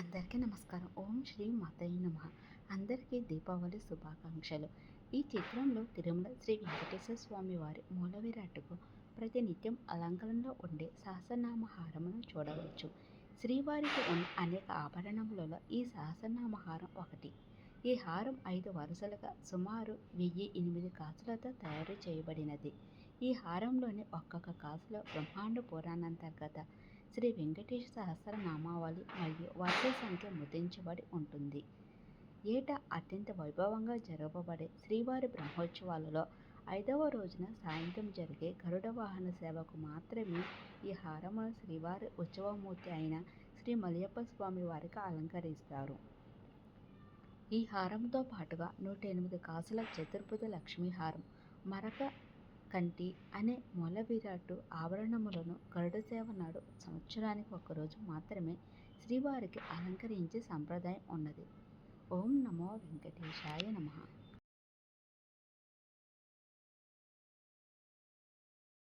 అందరికీ నమస్కారం. ఓం శ్రీ మాతయ్య నమ. అందరికీ దీపావళి శుభాకాంక్షలు. ఈ చిత్రంలో తిరుమల శ్రీ వెంకటేశ్వర స్వామి వారి మూల విరాట్టుకు ప్రతినిత్యం అలంకరణలో ఉండే సహస్రనామ హారమును చూడవచ్చు. శ్రీవారికి ఉన్న అనేక ఆభరణములలో ఈ సహస్రనామ హారం ఒకటి. ఈ హారం ఐదు వరుసలుగా సుమారు వెయ్యి ఎనిమిది కాసులతో తయారు చేయబడినది. ఈ హారంలోని ఒక్కొక్క కాసులో బ్రహ్మాండ పురాణాంతర్గత శ్రీ వెంకటేశ సహస్రనామావళి మరియు వర్ష సంఖ్య ముద్రించబడి ఉంటుంది. ఏటా అత్యంత వైభవంగా జరపబడే శ్రీవారి బ్రహ్మోత్సవాలలో ఐదవ రోజున సాయంత్రం జరిగే గరుడ వాహన సేవకు మాత్రమే ఈ హారమును శ్రీవారి ఉత్సవమూర్తి అయిన శ్రీ మలయప్ప స్వామి వారికి అలంకరిస్తారు. ఈ హారంతో పాటుగా నూట ఎనిమిది కాసుల చతుర్భుజ లక్ష్మీ హారం మరక కంటి అనే మొల విరాటు ఆభరణములను గరుడసేవ నాడు సంవత్సరానికి ఒకరోజు మాత్రమే శ్రీవారికి అలంకరించే సంప్రదాయం ఉన్నది. ఓం నమో వెంకటేశాయ నమ.